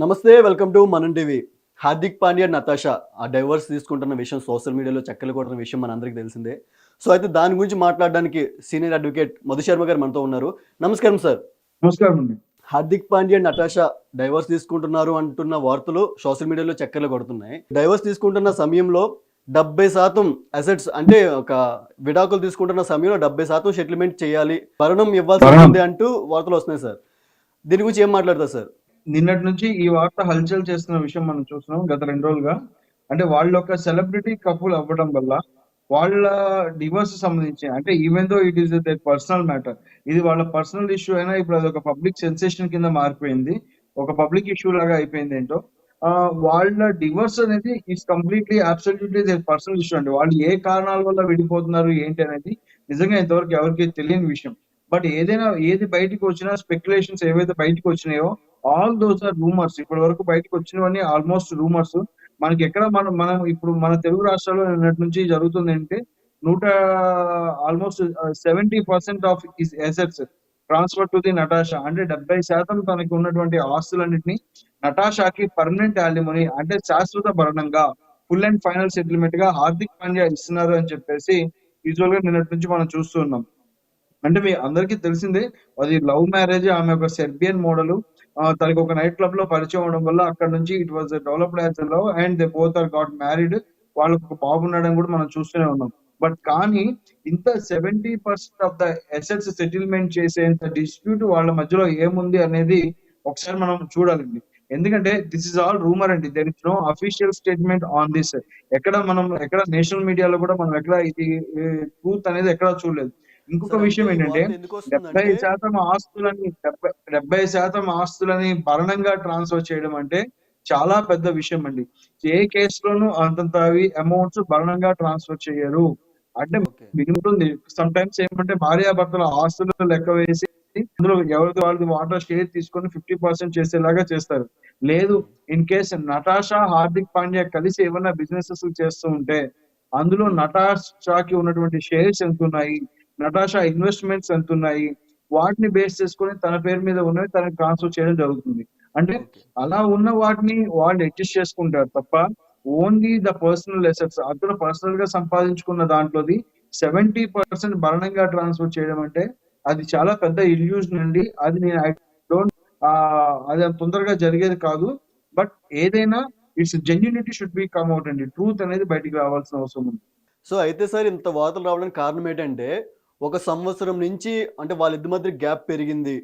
నమస్తే welcome to Manam TV. Hardik Pandya Natasha ఆ divorce తీసుకుంటున్న విషయం సోషల్ మీడియాలో చక్కలు కొడుతున్న విషయం మనందరికీ తెలిసిందే. సో అయితే దాని గురించి మాట్లాడడానికి సీనియర్ అడ్వకేట్ మధు శర్మ గారు మనతో ఉన్నారు. నమస్కారం సార్. నమస్కారం అండి. హార్దిక్ పాండ్యా నటాషా డైవర్స్ తీసుకుంటున్నారు అంటున్న వార్తలు సోషల్ మీడియాలో చక్కర్లు కొడుతున్నాయి. డైవర్స్ తీసుకుంటున్న సమయంలో డెబ్బై శాతం అసెట్స్ అంటే ఒక విడాకులు తీసుకుంటున్న సమయంలో డెబ్బై శాతం సెటిల్మెంట్ చేయాలి భరణం ఇవ్వాల్సి. ఉంటుంది అంటూ వార్తలు వస్తున్నాయి సార్. దీని గురించి ఏం మాట్లాడతారు సార్? నిన్నటి నుంచి ఈ వార్త హల్చల్ చేస్తున్న విషయం మనం చూస్తున్నాం గత రెండు రోజులుగా. అంటే వాళ్ళ ఒక సెలబ్రిటీ కపుల్ అవ్వడం వల్ల వాళ్ళ డివోర్స్ సంబంధించి అంటే even though it is there personal matter ఇది వాళ్ళ పర్సనల్ ఇష్యూ అయినా ఇప్పుడు అది ఒక పబ్లిక్ సెన్సేషన్ కింద మారిపోయింది. ఒక పబ్లిక్ ఇష్యూ లాగా అయిపోయింది ఏంటో. వాళ్ళ డివోర్స్ అనేది is completely absolutely personal issue అండి. వాళ్ళు ఏ కారణాల వల్ల విడిపోతున్నారు ఏంటి అనేది నిజంగా ఇంతవరకు ఎవరికి తెలియని విషయం. బట్ ఏదైనా ఏది బయటకు వచ్చినా స్పెక్యులేషన్స్ ఏవైతే బయటకు వచ్చినాయో ఆల్ దోస్ ఆర్ రూమర్స్ ఇప్పటి వరకు బయటకు వచ్చినవన్నీ ఆల్మోస్ట్ రూమర్స్ మనకి ఎక్కడ మనం మనం ఇప్పుడు మన తెలుగు రాష్ట్రాల్లో నిన్నటి నుంచి జరుగుతుంది అంటే నూట almost seventy percent of is assets transfer to the Natasha అంటే డెబ్బై శాతం తనకి ఉన్నటువంటి ఆస్తులన్నింటినీ నటాషాకి పర్మనెంట్ యాలిమనీ అంటే శాశ్వత భరణంగా ఫుల్ అండ్ ఫైనల్ సెటిల్మెంట్గా హార్దిక్ పాండ్యా ఇస్తున్నారు అని చెప్పేసి యూజువల్గా నిన్నటి నుంచి మనం చూస్తున్నాం. అంటే మీ అందరికీ తెలిసిందే అది లవ్ మ్యారేజ్ ఆమె ఒక సెర్బియన్ మోడల్ తనకు ఒక నైట్ క్లబ్లో పరిచయం అవడం వల్ల అక్కడ నుంచి it was developed as love and they both are got married వాళ్ళకు ఒక బాబు ఉన్నాడని కూడా మనం చూస్తూనే ఉన్నాం. బట్ కానీ ఇంత seventy percent of the assets settlement చేసేంత డిస్ప్యూట్ వాళ్ళ మధ్యలో ఏముంది అనేది ఒకసారి మనం చూడాలండి. ఎందుకంటే దిస్ ఇస్ ఆల్ రూమర్ అండి. There is no official statement on this ఎక్కడ మనం ఎక్కడ నేషనల్ మీడియాలో కూడా మనం ఎక్కడ ఇది ట్రూత్ అనేది ఎక్కడ చూడలేదు. ఇంకొక విషయం ఏంటంటే డెబ్బై శాతం ఆస్తులని డెబ్బై డెబ్బై శాతం ఆస్తులని భరణంగా ట్రాన్స్ఫర్ చేయడం అంటే చాలా పెద్ద విషయం అండి. ఏ కేసులోనూ అంతంత అవి అమౌంట్స్ భరణంగా ట్రాన్స్ఫర్ చేయరు. అంటే మిగులుతుంది. సమ్ టైమ్స్ ఏమంటే భార్యాభర్తల ఆస్తులు లెక్క వేసి అందులో ఎవరిది వాళ్ళది వాటర్ షేర్ తీసుకొని ఫిఫ్టీ పర్సెంట్ చేసేలాగా చేస్తారు. లేదు in case Natasha Hardik Pandya కలిసి ఏమైనా బిజినెసెస్ చేస్తూ ఉంటే అందులో నటాషాకి ఉన్నటువంటి షేర్స్ ఎంత ఉన్నాయి నటాషా ఇన్వెస్ట్మెంట్స్ ఎంత ఉన్నాయి వాటిని బేస్ చేసుకొని తన పేరు మీద ఉన్నవి తనకి ట్రాన్స్ఫర్ చేయడం జరుగుతుంది. అంటే అలా ఉన్న వాటిని వాళ్ళు అడ్జస్ట్ చేసుకుంటారు తప్ప ఓన్లీ ద పర్సనల్ అసెట్స్ అతను పర్సనల్గా సంపాదించుకున్న దాంట్లోది సెవెంటీ పర్సెంట్ భరణంగా ట్రాన్స్ఫర్ చేయడం అంటే అది చాలా పెద్ద ఇల్యూజన్ అండి. అది నేను ఐ డోంట్ అది అంత తొందరగా జరిగేది కాదు. బట్ ఏదైనా it's genuinity should be come out అండి. ట్రూత్ అనేది బయటికి రావాల్సిన అవసరం ఉంది. సో అయితే సార్ ఇంత వార్తలు రావడానికి కారణం ఏంటంటే ఒక సంవత్సరం నుంచి అంటే వాళ్ళిద్దరి మధ్య గ్యాప్ పెరిగింది.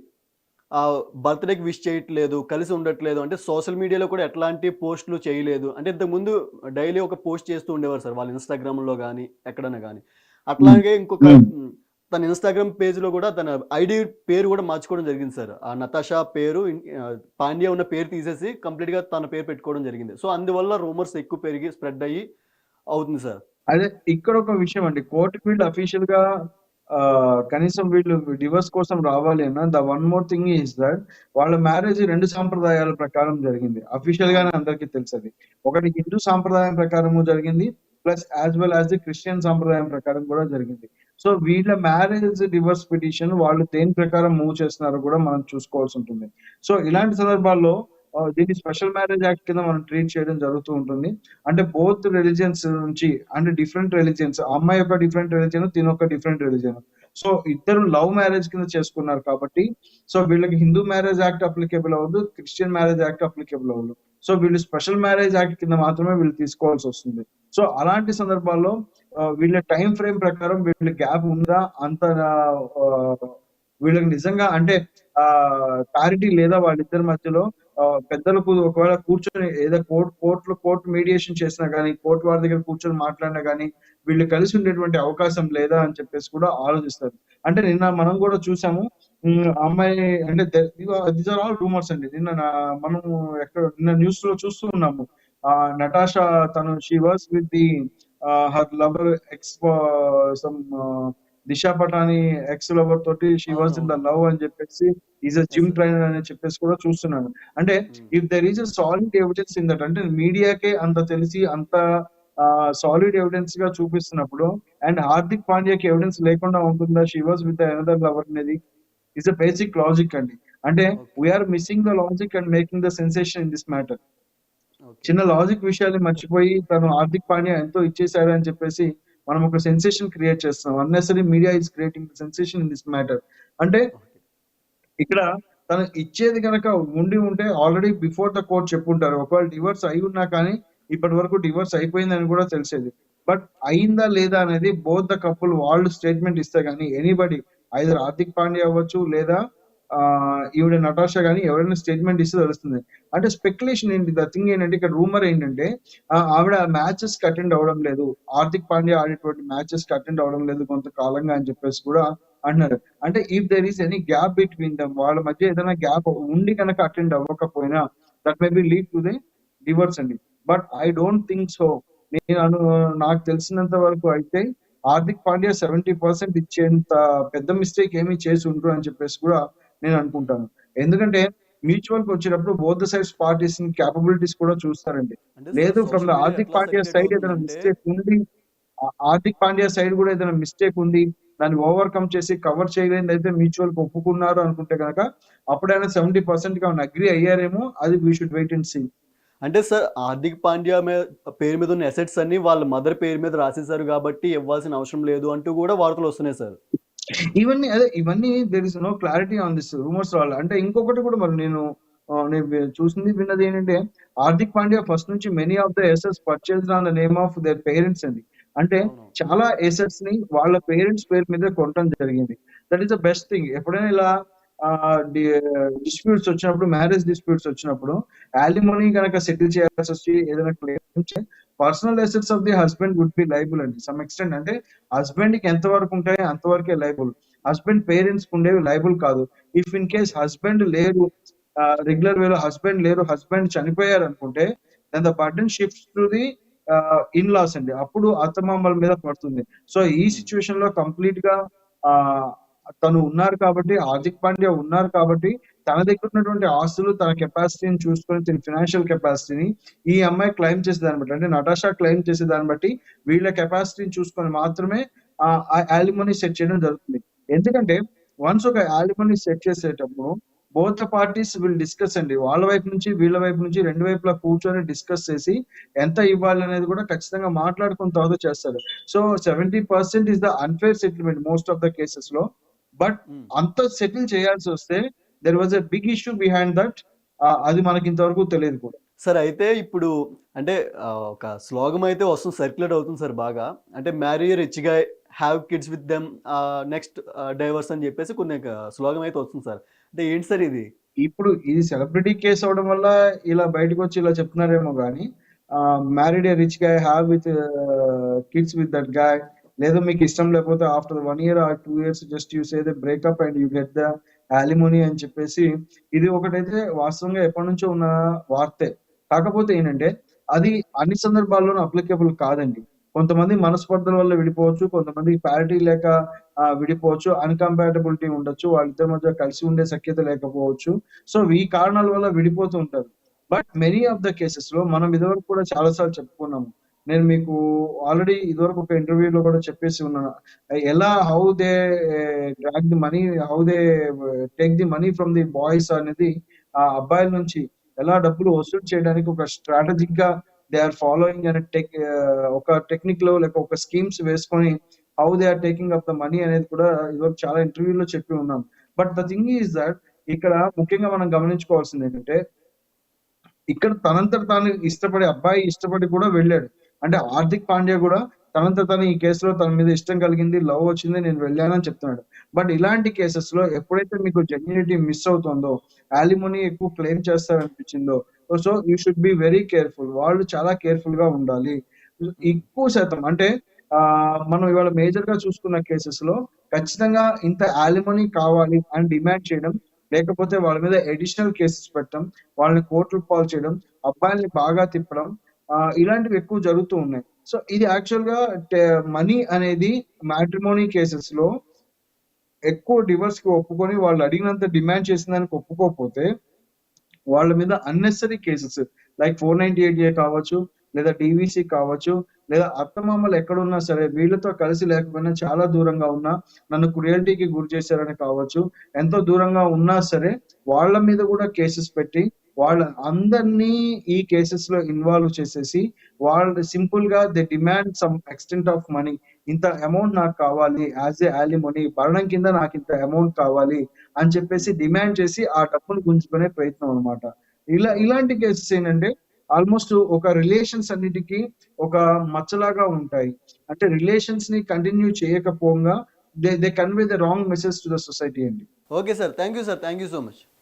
ఆ బర్త్డేకి విష్ చేయట్లేదు కలిసి ఉండట్లేదు. అంటే సోషల్ మీడియాలో కూడా ఎట్లాంటి పోస్టులు చేయలేదు. అంటే ఇంతకుముందు డైలీ ఒక పోస్ట్ చేస్తూ ఉండేవారు సార్ వాళ్ళ ఇన్స్టాగ్రామ్లో కానీ ఎక్కడైనా కానీ అట్లాగే ఇంకొక Hmm. తన ఇన్స్టాగ్రామ్ పేజ్లో కూడా తన ఐడి పేరు కూడా మార్చుకోవడం జరిగింది సార్. ఆ నతాషా పేరు పాండ్యా ఉన్న పేరు తీసేసి కంప్లీట్గా తన పేరు పెట్టుకోవడం జరిగింది. సో అందువల్ల రూమర్స్ ఎక్కువ పెరిగి స్ప్రెడ్ అయ్యి అవుతుంది సార్. అదే ఇక్కడ ఒక విషయం అండి. కోర్టు వీళ్ళు అఫీషియల్గా కనీసం వీళ్ళు డివోర్స్ కోసం రావాలి అన్న the one more thing is that వాళ్ళ మ్యారేజ్ రెండు సాంప్రదాయాల ప్రకారం జరిగింది. అఫీషియల్ గానే అందరికీ తెలుసది. ఒకటి హిందూ సాంప్రదాయం ప్రకారము జరిగింది plus as well as the Christian సాంప్రదాయం ప్రకారం కూడా జరిగింది. సో వీళ్ళ మ్యారేజ్ డివోర్స్ పిటిషన్ వాళ్ళు దేని ప్రకారం మూవ్ చేస్తున్నారో కూడా మనం చూసుకోవాల్సి ఉంటుంది. సో ఇలాంటి సందర్భాల్లో దీన్ని స్పెషల్ మ్యారేజ్ యాక్ట్ కింద మనం ట్రీట్ చేయడం జరుగుతూ ఉంటుంది. అంటే బోత్ రిలీజియన్స్ నుంచి అంటే డిఫరెంట్ రిలీజియన్స్ అమ్మాయి యొక్క డిఫరెంట్ రిలీజియన్ తిన ఒక డిఫరెంట్ రిలీజియన్. సో ఇద్దరు లవ్ మ్యారేజ్ కింద చేసుకున్నారు కాబట్టి సో వీళ్ళకి హిందూ మ్యారేజ్ యాక్ట్ అప్లికేబుల్ అవ్వదు క్రిస్టియన్ మ్యారేజ్ యాక్ట్ అప్లికేబుల్ అవ్వదు. సో వీళ్ళు స్పెషల్ మ్యారేజ్ యాక్ట్ కింద మాత్రమే వీళ్ళు తీసుకోవాల్సి వస్తుంది. సో అలాంటి సందర్భాల్లో వీళ్ళ టైం ఫ్రేమ్ ప్రకారం వీళ్ళ గ్యాప్ ఉందా? అంత వీళ్ళకి నిజంగా అంటే ఆ క్లారిటీ లేదా వాళ్ళిద్దరి మధ్యలో? పెద్దలకు ఒకవేళ కూర్చొని ఏదో కోర్టు కోర్టులో కోర్టు మీడియేషన్ చేసినా కానీ కోర్టు వారి దగ్గర కూర్చొని మాట్లాడినా కానీ వీళ్ళు కలిసి ఉండేటువంటి అవకాశం లేదా అని చెప్పేసి కూడా ఆలోచిస్తారు. అంటే నిన్న మనం కూడా చూసాము అమ్మాయి అంటే దీస్ ఆర్ ఆల్ రూమర్స్ అండి. నిన్న మనం ఎక్కడ నిన్న న్యూస్లో చూస్తూ ఉన్నాము. ఆ నటాషా తను she was with the her lover ex some Disha Patani ex lover తోటి she was in the love అని చెప్పేసి ఈజ్ అ జిమ్ ట్రైనర్ అని చెప్పేసి కూడా చూస్తున్నాను అంటే if there is a solid evidence in that అంటే మీడియాకే అంత తెలిసి అంత సాలిడ్ ఎవిడెన్స్గా చూపిస్తున్నప్పుడు అండ్ హార్దిక్ పాండ్యాకి ఎవిడెన్స్ లేకుండా ఉంటుందా she was with another lover అనేది ఇస్ అ బేసిక్ లాజిక్ అండి. అంటే we are missing the logic and making the sensation in this matter చిన్న లాజిక్ విషయాన్ని మర్చిపోయి తను హార్దిక్ పాండ్యా ఎంతో ఇచ్చేశారు అని చెప్పేసి మనం ఒక సెన్సేషన్ క్రియేట్ చేస్తున్నాం. Unnecessary media is creating sensation in this matter అంటే ఇక్కడ తను ఇచ్చేది కనుక ఉండి ఉంటే ఆల్రెడీ బిఫోర్ ద కోర్ట్ చెప్పుంటారు. ఒకవేళ డివర్స్ అయి ఉన్నా కానీ ఇప్పటి వరకు డివర్స్ అయిపోయిందని కూడా తెలిసేది. బట్ అయిందా లేదా అనేది బోత్ ద కపుల్ వాళ్ళు స్టేట్మెంట్ ఇస్తే కానీ ఎనీబడి ఐదర్ హార్దిక్ పాండ్యా అవ్వచ్చు లేదా ఈవిడ నటాషా కానీ ఎవరైనా స్టేట్మెంట్ ఇస్తే తెలుస్తుంది. అంటే స్పెక్యులేషన్ ఏంటి? ద థింగ్ ఏంటంటే ఇక్కడ రూమర్ ఏంటంటే ఆవిడ మ్యాచెస్కి అటెండ్ అవ్వడం లేదు. హార్దిక్ పాండ్యా ఆడేటువంటి మ్యాచెస్కి అటెండ్ అవ్వడం లేదు కొంతకాలంగా అని చెప్పేసి కూడా అంటున్నారు. అంటే if there is any gap between them వాళ్ళ మధ్య ఏదైనా గ్యాప్ ఉండి కనుక అటెండ్ అవ్వకపోయినా that may be lead to the divorce అండి. But I don't think so నేను నాకు తెలిసినంత వరకు అయితే హార్దిక్ పాండ్యా సెవెంటీ పర్సెంట్ ఇచ్చేంత పెద్ద మిస్టేక్ ఏమీ చేసి ఉండరు అని చెప్పేసి కూడా నేను అనుకుంటాను. ఎందుకంటే మ్యూచువల్కి వచ్చేటప్పుడు బోత్ సైడ్స్ పార్టీస్ క్యాపబిలిటీస్ కూడా చూస్తారండి. లేదు from the Hardik Pandya side ఏదైనా మిస్టేక్ ఉంది హార్దిక్ పాండ్యా సైడ్ కూడా ఏదైనా మిస్టేక్ ఉంది దాన్ని ఓవర్కమ్ చేసి కవర్ చేయలేని అయితే మ్యూచువల్కి ఒప్పుకున్నారు అనుకుంటే కనుక అప్పుడైనా సెవెంటీ పర్సెంట్గా అగ్రి అయ్యారేమో అది we should wait and see అంటే సార్ హార్దిక్ పాండ్యా పేరు మీద ఉన్న అసెట్స్ అన్ని వాళ్ళ మదర్ పేరు మీద రాసేసారు కాబట్టి ఇవ్వాల్సిన అవసరం లేదు అంటూ కూడా వార్తలు వస్తున్నాయి సార్. ఇవన్నీ అదే ఇవన్నీ there is no clarity on this rumours వాళ్ళ అంటే ఇంకొకటి కూడా మరి నేను చూసింది విన్నది ఏంటంటే హార్దిక్ పాండ్యా ఫస్ట్ నుంచి many of the assets purchase on the name of their parents అండి. అంటే చాలా ఎసెట్స్ని వాళ్ళ పేరెంట్స్ పేరు మీద కొనడం జరిగింది. That is the best thing ఎప్పుడైనా ఇలా డిస్ప్యూట్స్ వచ్చినప్పుడు మ్యారేజ్ డిస్ప్యూట్స్ వచ్చినప్పుడు యాలిమోనీ కనుక సెటిల్ చేయాల్సి వచ్చి ఏదైనా claim personal assets of the husband would be liable అండి. సమ్ ఎక్స్టెంట్ అంటే హస్బెండ్కి ఎంత వరకు ఉంటాయో అంతవరకే లైబుల్ హస్బెండ్ పేరెంట్స్కు ఉండేవి లైబుల్ కాదు. ఇఫ్ ఇన్ కేస్ హస్బెండ్ లేరు రెగ్యులర్ వేలో హస్బెండ్ లేరు హస్బెండ్ చనిపోయారు అనుకుంటే then the burden shift to the in laws అండి. అప్పుడు అత్తమామల మీద పడుతుంది. సో ఈ సిచ్యువేషన్లో కంప్లీట్గా తను ఉన్నారు కాబట్టి హార్దిక్ పాండ్యా ఉన్నారు కాబట్టి తన దగ్గర ఉన్నటువంటి ఆస్తులు తన కెపాసిటీని చూసుకొని తన ఫినాన్షియల్ కెపాసిటీని ఈ అమ్మాయి క్లెయిమ్ చేసే దాన్ని బట్టి అంటే నటాషా క్లెయిమ్ చేసే దాన్ని బట్టి వీళ్ళ కెపాసిటీని చూసుకొని మాత్రమే ఆ యాలిమనీ సెట్ చేయడం జరుగుతుంది. ఎందుకంటే వన్స్ ఒక యాలిమనీ సెట్ చేసేటప్పుడు బోత్ పార్టీస్ విల్ డిస్కస్ అండి. వాళ్ళ వైపు నుంచి వీళ్ళ వైపు నుంచి రెండు వైపులా కూర్చొని డిస్కస్ చేసి ఎంత ఇవ్వాలి అనేది కూడా ఖచ్చితంగా మాట్లాడుకున్న తర్వాత చేస్తారు. So seventy percent is the unfair settlement most of the కేసెస్లో. But um. అంత సెటిల్ చేయాల్సి వస్తే there was a big issue behind that అది మనకి ఇంతవరకు తెలియదు కూడా. సార్ అయితే ఇప్పుడు అంటే ఒక స్లోగం అయితే వస్తుంది సర్క్యులేట్ అవుతుంది సార్ బాగా. అంటే మ్యారీ రిచ్గా have kids with them next divorce అని చెప్పేసి కొన్ని స్లోగం అయితే వస్తుంది సార్ అంటే ఏంటి సార్ ఇది? ఇప్పుడు ఇది సెలబ్రిటీ కేసు అవడం వల్ల ఇలా బయటకు వచ్చి ఇలా చెప్తున్నారేమో కానీ married a rich guy have with kids with that guy లేదా మీకు ఇష్టం లేకపోతే after one year or two years just use అయితే breakup and you get the alimony అని చెప్పేసి ఇది ఒకటైతే వాస్తవంగా ఎప్పటి నుంచో ఉన్న వార్తే. కాకపోతే ఏంటంటే అది అన్ని సందర్భాల్లోనూ అప్లికేబుల్ కాదండి. కొంతమంది మనస్పర్ధల వల్ల విడిపోవచ్చు కొంతమంది ప్యారిటీ లేక విడిపోవచ్చు అన్కంపాటబిలిటీ ఉండొచ్చు వాళ్ళిద్దరి మధ్య కలిసి ఉండే సఖ్యత లేకపోవచ్చు. సో ఈ కారణాల వల్ల విడిపోతూ ఉంటారు. బట్ మెనీ ఆఫ్ ద కేసెస్లో మనం ఇదివరకు కూడా చాలా సార్లు చెప్పుకున్నాము. నేను మీకు ఆల్రెడీ ఇదివరకు ఒక ఇంటర్వ్యూలో కూడా చెప్పేసి ఉన్నాను. ఎలా how they drag the money how they take the money from the boys అనేది ఆ అబ్బాయిల నుంచి ఎలా డబ్బులు వసూలు చేయడానికి ఒక స్ట్రాటజిక్గా దే ఆర్ ఫాలోయింగ్ అనే టెక్ eh, ఒక టెక్నిక్లో లేక ఒక స్కీమ్స్ వేసుకొని how they are taking up the money అనేది కూడా ఇదివరకు చాలా ఇంటర్వ్యూలో చెప్పి ఉన్నాం. But the thing is that ఇక్కడ ముఖ్యంగా మనం గమనించుకోవాల్సింది ఏంటంటే ఇక్కడ తనంతట తాను ఇష్టపడి అబ్బాయి ఇష్టపడి కూడా వెళ్ళాడు. అంటే హార్దిక్ పాండ్యా కూడా తనంత తను ఈ కేసులో తన మీద ఇష్టం కలిగింది లవ్ వచ్చింది నేను వెళ్ళానని చెప్తున్నాడు. బట్ ఇలాంటి కేసెస్లో ఎప్పుడైతే మీకు జెన్యునిటీ మిస్ అవుతుందో ఆలిమోని ఎక్కువ claim చేస్తారనిపించిందో so you should be very careful వాళ్ళు చాలా కేర్ఫుల్గా ఉండాలి. ఎక్కువ శాతం అంటే ఆ మనం ఇవాళ మేజర్గా చూసుకున్న కేసెస్లో ఖచ్చితంగా ఇంత ఆలిమోని కావాలి అని డిమాండ్ చేయడం లేకపోతే వాళ్ళ మీద అడిషనల్ కేసెస్ పెట్టడం వాళ్ళని కోర్టులు పాల్ చేయడం అబ్బాయిల్ని బాగా తిప్పడం ఇలాంటివి ఎక్కువ జరుగుతూ ఉన్నాయి. సో ఇది యాక్చువల్గా మనీ అనేది మ్యాట్రిమోనీ కేసెస్లో ఎక్కువ డివర్స్కి ఒప్పుకొని వాళ్ళు అడిగినంత డిమాండ్ చేసిన దానికి ఒప్పుకోకపోతే వాళ్ళ మీద unnecessary cases like four ninety eight A కావచ్చు లేదా డివిసి కావచ్చు లేదా అత్తమామలు ఎక్కడున్నా సరే వీళ్ళతో కలిసి లేకపోయినా చాలా దూరంగా ఉన్నా నన్ను క్రుయల్టీకి గురి చేశారని కావచ్చు ఎంతో దూరంగా ఉన్నా సరే వాళ్ళ మీద కూడా కేసెస్ పెట్టి వాళ్ళ అందరినీ ఈ కేసెస్లో ఇన్వాల్వ్ చేసేసి వాళ్ళు సింపుల్గా they demand some extent of money. ఇంత అమౌంట్ నాకు కావాలి యాజ్ ఏ యాలిమనీ భరణం కింద నాకు ఇంత అమౌంట్ కావాలి అని చెప్పేసి డిమాండ్ చేసి ఆ డబ్బును గుంజుకునే ప్రయత్నం అనమాట ఇలా ఇలాంటి కేసెస్ ఏంటంటే ఆల్మోస్ట్ ఒక రిలేషన్స్ అన్నిటికీ ఒక మచ్చలాగా ఉంటాయి. అంటే రిలేషన్స్ని కంటిన్యూ చేయకపోగా they they convey the wrong message to the society అండి. Okay sir. Thank you sir. Thank you so much.